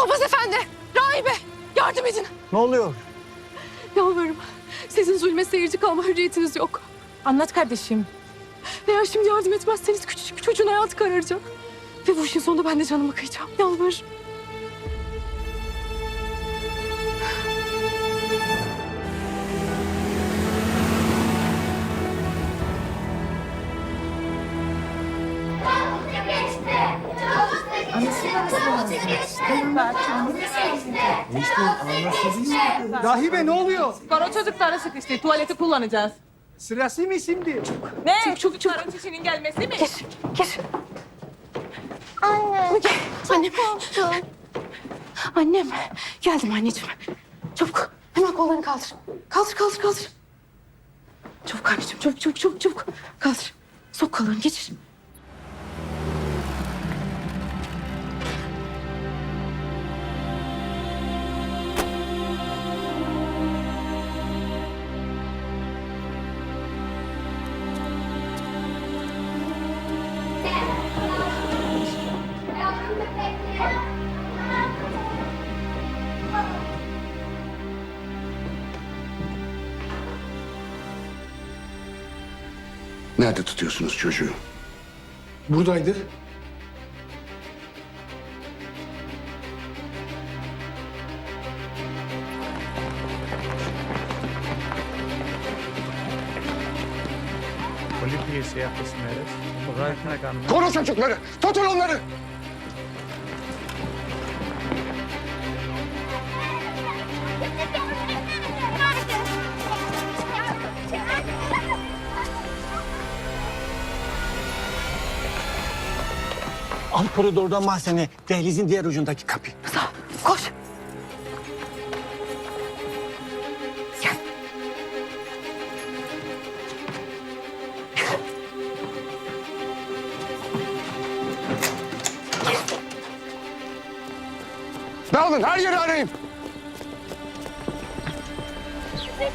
Papaz efendi, rahibe yardım edin. Ne oluyor? Yalvarırım. Sizin zulme seyirci kalma hürriyetiniz yok. Anlat kardeşim. Eğer şimdi yardım etmezseniz küçücük bir çocuğun hayatı kararacak. Ve bu işin sonunda ben de canımı kıyacağım. Yalvarırım. Rahibe ne oluyor? Karo çocuklara sıkıştı. Tuvaleti kullanacağız. Sırası mı şimdi? Ne? Çocukların çişinin gelmesi mi? Geç, geç. Anne. Müge, annem. Korktum. Annem. Geldim anneciğim. Çabuk. Hemen kollarını kaldır. Kaldır, kaldır, kaldır. Çabuk anneciğim, çabuk, çabuk, çabuk, çabuk. Kaldır. Sok kollarını, geçir. Nerede tutuyorsunuz çocuğu? Buradaydı. Cisneros. Correcto, Carmen. Koru çocukları! Tutun onları! Alt koridordan mahzene, dehlizin diğer ucundaki kapı. Rıza, koş. Gel. Dağılın her yeri arayın! Geç,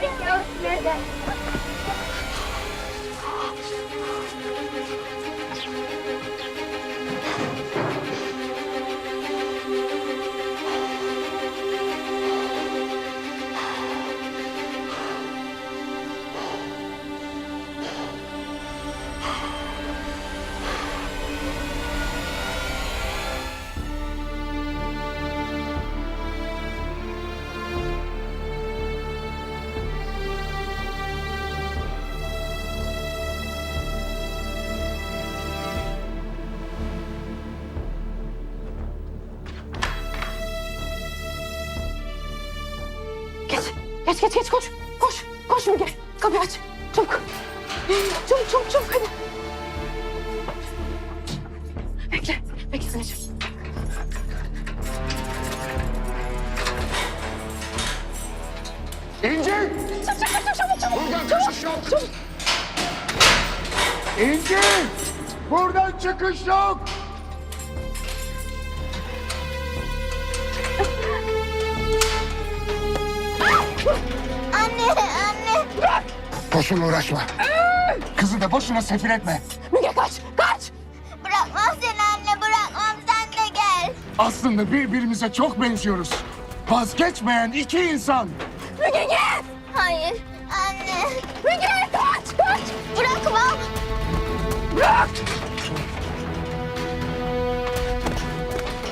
geç, geç, geç, koş. Koş, koş Müge. Kapıyı aç. Çabuk. Çabuk, çabuk, çabuk hadi. Bekle, bekle anneciğim. İnci! Çabuk, çabuk, çabuk, çabuk. Buradan kaçış yok! Çabuk. İnci! Buradan çıkış yok! Boşuna uğraşma. Kızı da boşuna sefil etme. Müge kaç, kaç. Bırakmam seni anne, bırakmam. Sen de gel. Aslında birbirimize çok benziyoruz. Vazgeçmeyen iki insan. Müge git. Hayır, anne. Müge kaç, kaç. Bırakmam. Bırak.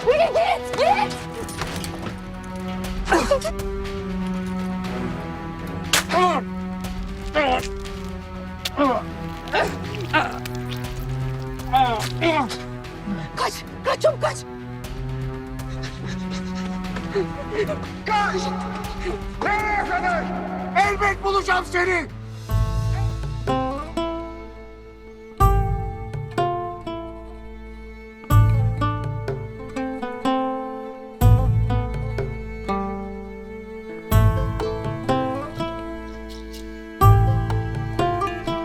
Müge git, git. Kaç, kaç çabuk kaç. Kaç! Nereye kadar? Elbet bulacağım seni.